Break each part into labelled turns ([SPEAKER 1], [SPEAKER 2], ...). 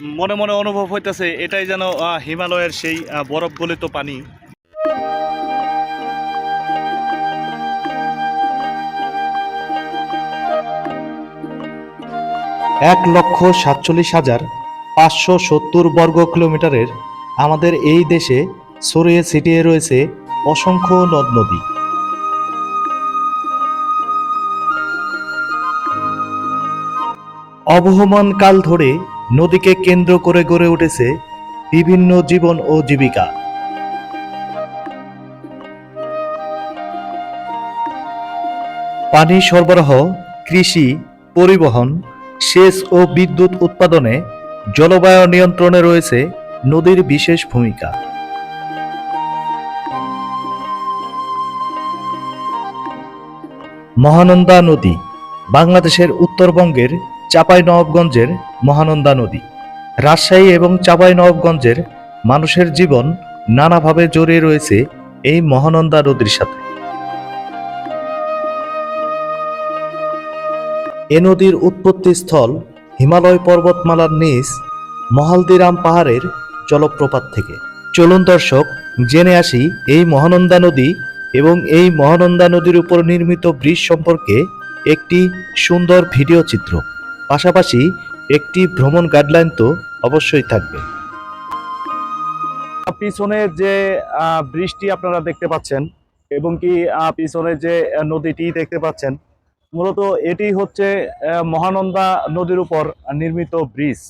[SPEAKER 1] মনে মনে অনুভব হইতেছে, এটাই যেন হিমালয়ের সেই বরফ গলিত পানি।
[SPEAKER 2] এক লক্ষ সাতচল্লিশ হাজার পাঁচশো সত্তর বর্গ কিলোমিটারের আমাদের এই দেশে ছড়িয়ে ছিটিয়ে রয়েছে অসংখ্য নদ নদী। অবহমান কাল ধরে নদীকে কেন্দ্র করে গড়ে উঠেছে বিভিন্ন জীবন ও জীবিকা। পানি সরবরাহ, কৃষি, পরিবহন, সেচ ও বিদ্যুৎ উৎপাদনে জলবায়ু নিয়ন্ত্রণে রয়েছে নদীর বিশেষ ভূমিকা। মহানন্দা নদী বাংলাদেশের উত্তরবঙ্গের চাঁপাইনবাবগঞ্জের মহানন্দা নদী। রাজশাহী এবং চাঁপাইনবাবগঞ্জের মানুষের জীবন নানাভাবে জড়িয়ে রয়েছে এই মহানন্দা নদীর সাথে। এ নদীর উৎপত্তি স্থল হিমালয় পর্বতমালার নিচ মহালদিরাম পাহাড়ের জলপ্রপাত থেকে। চলুন দর্শক, জেনে আসি এই মহানন্দা নদী এবং এই মহানন্দা নদীর উপর নির্মিত ব্রিজ সম্পর্কে একটি সুন্দর ভিডিও চিত্র। পাশাপাশি একটি ভ্রমণ গাইডলাইন তো অবশ্যই থাকবে।
[SPEAKER 1] পিছনে যে বৃষ্টি আপনারা দেখতে পাচ্ছেন এবং কি পিছনে যে নদীটি দেখতে পাচ্ছেন, মূলত এটি হচ্ছে মহানন্দা নদীর উপর নির্মিত ব্রিজ।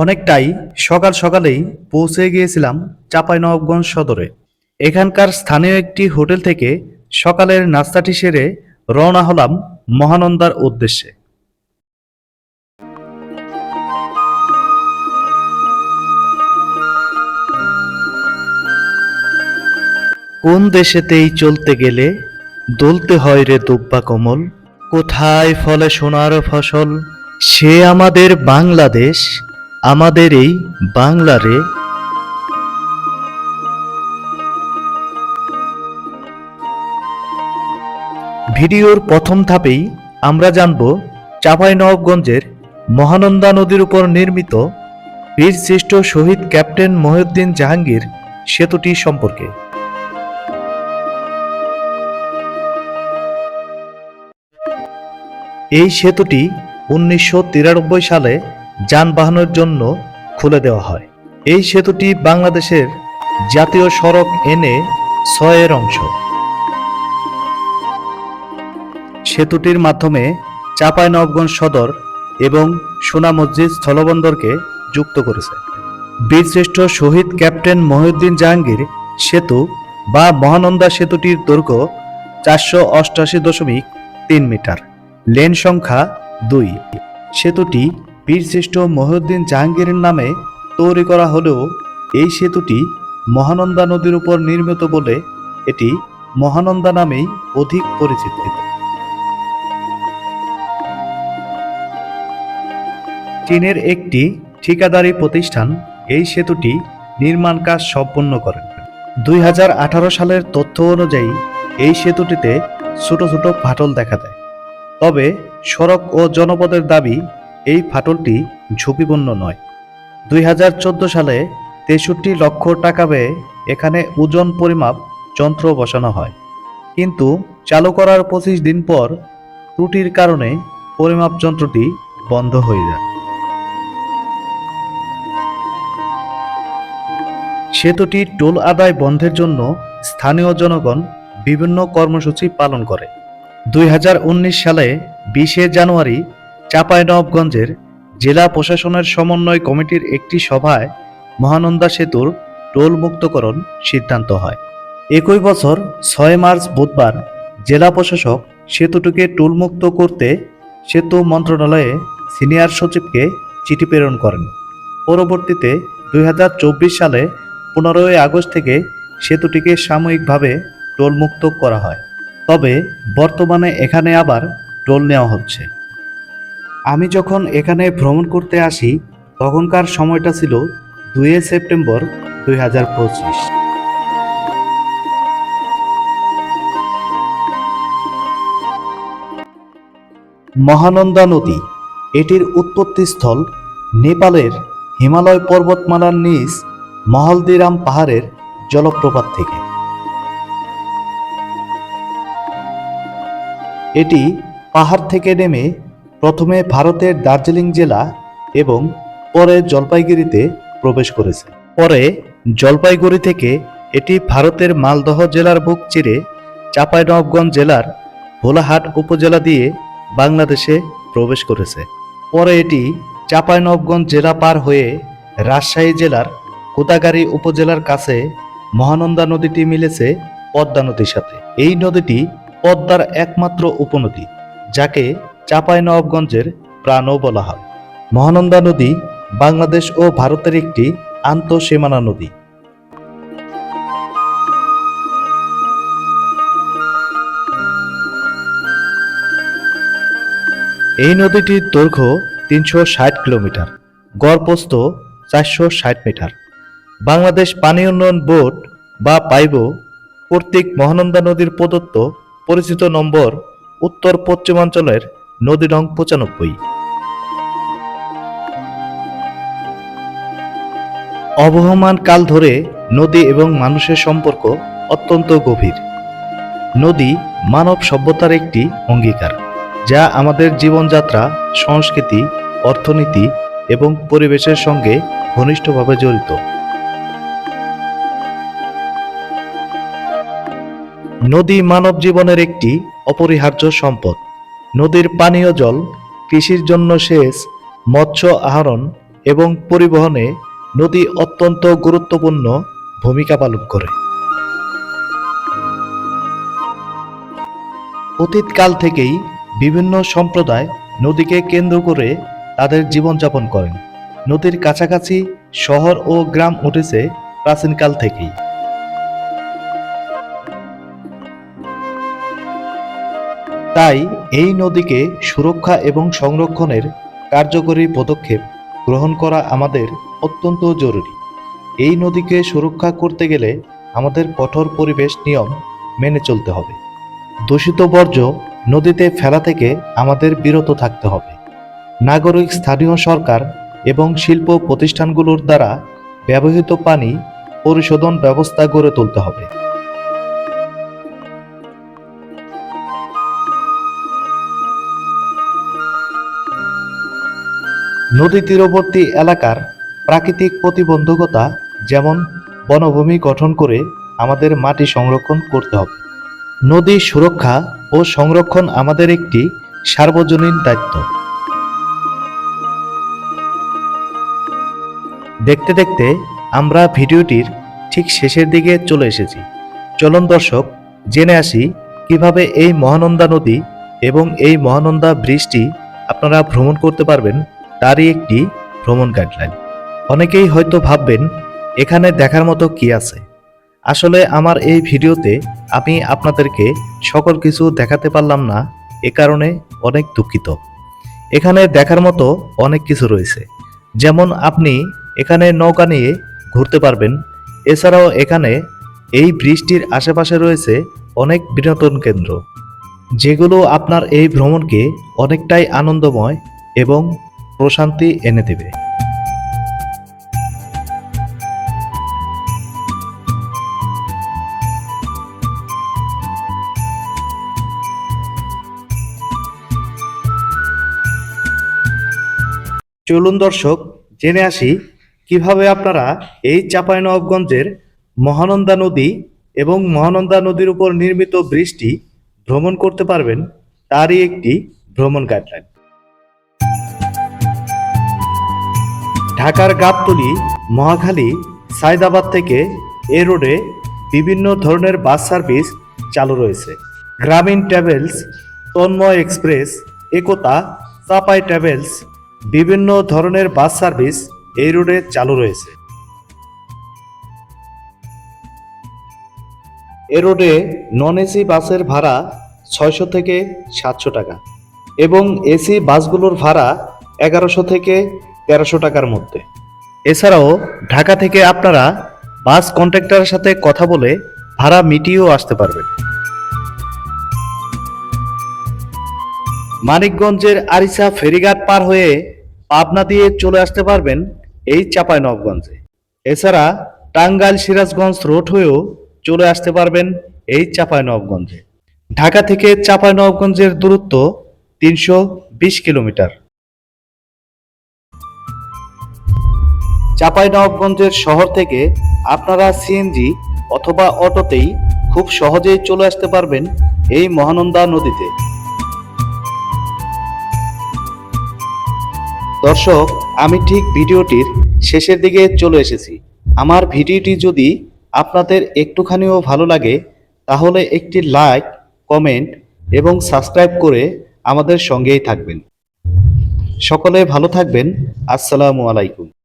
[SPEAKER 2] অনেকটাই সকাল সকালেই পৌঁছে গিয়েছিলাম চাঁপাইনবাবগঞ্জ সদরে। এখানকার স্থানীয় একটি হোটেল থেকে সকালের নাস্তাটি সেরে রওনা হলাম মহানন্দার উদ্দেশ্যে। কোন দেশেতেই চলতে গেলে দলতে হয় রে দুব্বা কমল? কোথায় ফলে সোনার ফসল? সে আমাদের বাংলাদেশ। আমাদের এই বাংলারে ভিডিওর প্রথম ধাপেই আমরা জানব চাঁপাইনবাবগঞ্জের মহানন্দা নদীর উপর নির্মিত বীরশ্রেষ্ঠ শহীদ ক্যাপ্টেন মহিউদ্দিন জাহাঙ্গীর সেতুটি সম্পর্কে। এই সেতুটি উনিশশো তিরানব্বই সালে যানবাহনের জন্য খুলে দেওয়া হয়। এই সেতুটি বাংলাদেশের জাতীয় সড়ক এনে ছয়ের অংশ। সেতুটির মাধ্যমে চাঁপাইনবাবগঞ্জ সদর এবং সোনা মসজিদ স্থলবন্দরকে যুক্ত করেছে। বীরশ্রেষ্ঠ শহীদ ক্যাপ্টেন মহিউদ্দিন জাহাঙ্গীর সেতু বা মহানন্দা সেতুটির দৈর্ঘ্য চারশো অষ্টাশি দশমিক তিন মিটার, লেন সংখ্যা দুই। সেতুটি বীরশ্রেষ্ঠ মহিউদ্দিন জাহাঙ্গীরের নামে তৈরি করা হলেও এই সেতুটি মহানন্দা নদীর উপর নির্মিত বলে এটি মহানন্দা নামেই অধিক পরিচিত। চীনের একটি ঠিকাদারি প্রতিষ্ঠান এই সেতুটি নির্মাণ কাজ সম্পন্ন করেন দুই সালের তথ্য অনুযায়ী এই সেতুটিতে ছোট ছোট ফাটল দেখা দেয়। তবে সড়ক ও জনপদের দাবি এই ফাটলটি ঝুঁকিপূর্ণ নয়। দুই সালে তেষট্টি লক্ষ টাকা ব্যয়ে এখানে ওজন পরিমাপ যন্ত্র বসানো হয়। কিন্তু চালু করার পঁচিশ দিন পর ত্রুটির কারণে পরিমাপ যন্ত্রটি বন্ধ হয়ে যায়। সেতুটি টোল আদায় বন্ধের জন্য স্থানীয় জনগণ বিভিন্ন কর্মসূচি পালন করে। দুই হাজার উনিশ সালে বিশে জানুয়ারি চাঁপাইনবাবগঞ্জের জেলা প্রশাসনের সমন্বয় কমিটির একটি সভায় মহানন্দা সেতুর টোল মুক্তকরণ সিদ্ধান্ত হয়। একই বছর ছয় মার্চ বুধবার জেলা প্রশাসক সেতুটিকে টোলমুক্ত করতে সেতু মন্ত্রণালয়ে সিনিয়র সচিবকে চিঠি প্রেরণ করেন। পরবর্তীতে দু হাজার চব্বিশ সালে পনেরোই আগস্ট থেকে সেতুটিকে সাময়িকভাবে টোলমুক্ত করা হয়। তবে বর্তমানে এখানে আবার টোল নেওয়া হচ্ছে। আমি যখন এখানে ভ্রমণ করতে আসি, তখনকার সময়টা ছিল দুই সেপ্টেম্বর দুই হাজার পঁচিশ। মহানন্দা নদী, এটির উৎপত্তিস্থল নেপালের হিমালয় পর্বতমালার নিচ মহলদিরাম পাহাড়ের জলপ্রপাত থেকে। এটি পাহাড় থেকে নেমে প্রথমে ভারতের দার্জিলিং জেলা এবং পরে জলপাইগুড়িতে প্রবেশ করেছে। পরে জলপাইগুড়ি থেকে এটি ভারতের মালদহ জেলার বুক চিরে চাঁপাইনবাবগঞ্জ জেলার ভোলাহাট উপজেলা দিয়ে বাংলাদেশে প্রবেশ করেছে। পরে এটি চাঁপাইনবাবগঞ্জ জেলা পার হয়ে রাজশাহী জেলার কোদাগাড়ি উপজেলার কাছে মহানন্দা নদীটি মিলেছে পদ্মা নদীর সাথে। এই নদীটি পদ্মার একমাত্র উপনদী, যাকে চাঁপাইনবাবগঞ্জের প্রাণও বলা হয় মহানন্দা নদী বাংলাদেশ ও ভারতের একটি আন্তঃসীমানা নদী। এই নদীটির দৈর্ঘ্য তিনশো ষাট কিলোমিটার গড়প্রস্থ চারশো ষাট মিটার। বাংলাদেশ পানি উন্নয়ন বোর্ড বা পাইবো কর্তৃক মহানন্দা নদীর প্রদত্ত পরিচিত নম্বর উত্তর পশ্চিমাঞ্চলের নদী নং পঁচানব্বই। অবহমান কাল ধরে নদী এবং মানুষের সম্পর্ক অত্যন্ত গভীর। নদী মানব সভ্যতার একটি অঙ্গীকার, যা আমাদের জীবনযাত্রা, সংস্কৃতি, অর্থনীতি এবং পরিবেশের সঙ্গে ঘনিষ্ঠভাবে জড়িত। নদী মানব জীবনের একটি অপরিহার্য সম্পদ। নদীর পানীয় জল, কৃষির জন্য সেচ, মৎস্য আহরণ এবং পরিবহনে নদী অত্যন্ত গুরুত্বপূর্ণ ভূমিকা পালন করে। অতীতকাল থেকেই বিভিন্ন সম্প্রদায় নদীকে কেন্দ্র করে তাদের জীবনযাপন করেন। নদীর কাছাকাছি শহর ও গ্রাম উঠেছে প্রাচীনকাল থেকেই। তাই এই নদীকে সুরক্ষা এবং সংরক্ষণের কার্যকরী পদক্ষেপ গ্রহণ করা আমাদের অত্যন্ত জরুরি। এই নদীকে সুরক্ষা করতে গেলে আমাদের কঠোর পরিবেশ নিয়ম মেনে চলতে হবে। দূষিত বর্জ্য নদীতে ফেলা থেকে আমাদের বিরত থাকতে হবে। নাগরিক, স্থানীয় সরকার এবং শিল্প প্রতিষ্ঠানগুলোর দ্বারা ব্যবহৃত পানি পরিশোধন ব্যবস্থা গড়ে তুলতে হবে। নদী তীরবর্তী এলাকার প্রাকৃতিক প্রতিবন্ধকতা যেমন বনভূমি গঠন করে আমাদের মাটি সংরক্ষণ করতে হবে। নদী সুরক্ষা ও সংরক্ষণ আমাদের একটি সার্বজনীন দায়িত্ব। দেখতে দেখতে আমরা ভিডিওটির ঠিক শেষের দিকে চলে এসেছি। চলন দর্শক, জেনে আসি কীভাবে এই মহানন্দা নদী এবং এই মহানন্দা ব্রিজটি আপনারা ভ্রমণ করতে পারবেন তারই একটি ভ্রমণ গাইডলাইন অনেকেই হয়তো ভাববেন, এখানে দেখার মতো কি আছে? আসলে আমার এই ভিডিওতে আমি আপনাদেরকে সকল কিছু দেখাতে পারলাম না, এ কারণে অনেক দুঃখিত। এখানে দেখার মতো অনেক কিছু রয়েছে। যেমন আপনি এখানে নৌকা নিয়ে ঘুরতে পারবেন। এছাড়াও এখানে এই ব্রিজটির আশেপাশে রয়েছে অনেক বিনোদন কেন্দ্র, যেগুলো আপনার এই ভ্রমণকে অনেকটাই আনন্দময় এবং প্রশান্তি এনে দেবে। চলুন দর্শক, জেনে আসি কীভাবে আপনারা এই চাঁপাইনবাবগঞ্জের মহানন্দা নদী এবং মহানন্দা নদীর উপর নির্মিত ব্রিজটি ভ্রমণ করতে পারবেন। তারই একটি ভ্রমণ গাইডলাইন ঢাকার গাবতলী, মহাখালী, সায়দাবাদ থেকে এ রোডে বিভিন্ন ধরনের বাস সার্ভিস চালু রয়েছে। Grameen travels, Tanmoy express, Ekota, Chapai travels, বিভিন্ন ধরনের বাস সার্ভিস এই রোডে চালু রয়েছে। এ রোডে নন এসি বাসের ভাড়া ছয়শো থেকে সাতশো টাকা এবং এসি বাসগুলোর ভাড়া এগারোশো থেকে তেরোশো টাকার মধ্যে। এছাড়াও ঢাকা থেকে আপনারা বাস কন্ট্রাক্টরের সাথে কথা বলে ভাড়া মিটিয়েও আসতে পারবেন। মানিকগঞ্জের আরিসা ফেরিঘাট পার হয়ে পাবনা দিয়ে চলে আসতে পারবেন এই চাঁপাইনবাবগঞ্জে এছাড়া টাঙ্গাইল সিরাজগঞ্জ রোড হয়েও চলে আসতে পারবেন এই চাঁপাইনবাবগঞ্জে ঢাকা থেকে চাঁপাইনবাবগঞ্জের দূরত্ব তিনশো বিশ কিলোমিটার। চাঁপাইনবাবগঞ্জের শহর থেকে আপনারা সিএনজি অথবা অটোতেই খুব সহজেই চলে আসতে পারবেন এই মহানন্দা নদীতে। দর্শক, আমি ঠিক ভিডিওটির শেষের দিকে চলে এসেছি। আমার ভিডিওটি যদি আপনাদের একটুখানিও ভালো লাগে, তাহলে একটি লাইক, কমেন্ট এবং সাবস্ক্রাইব করে আমাদের সঙ্গেই থাকবেন। সকলে ভালো থাকবেন। আসসালামু আলাইকুম।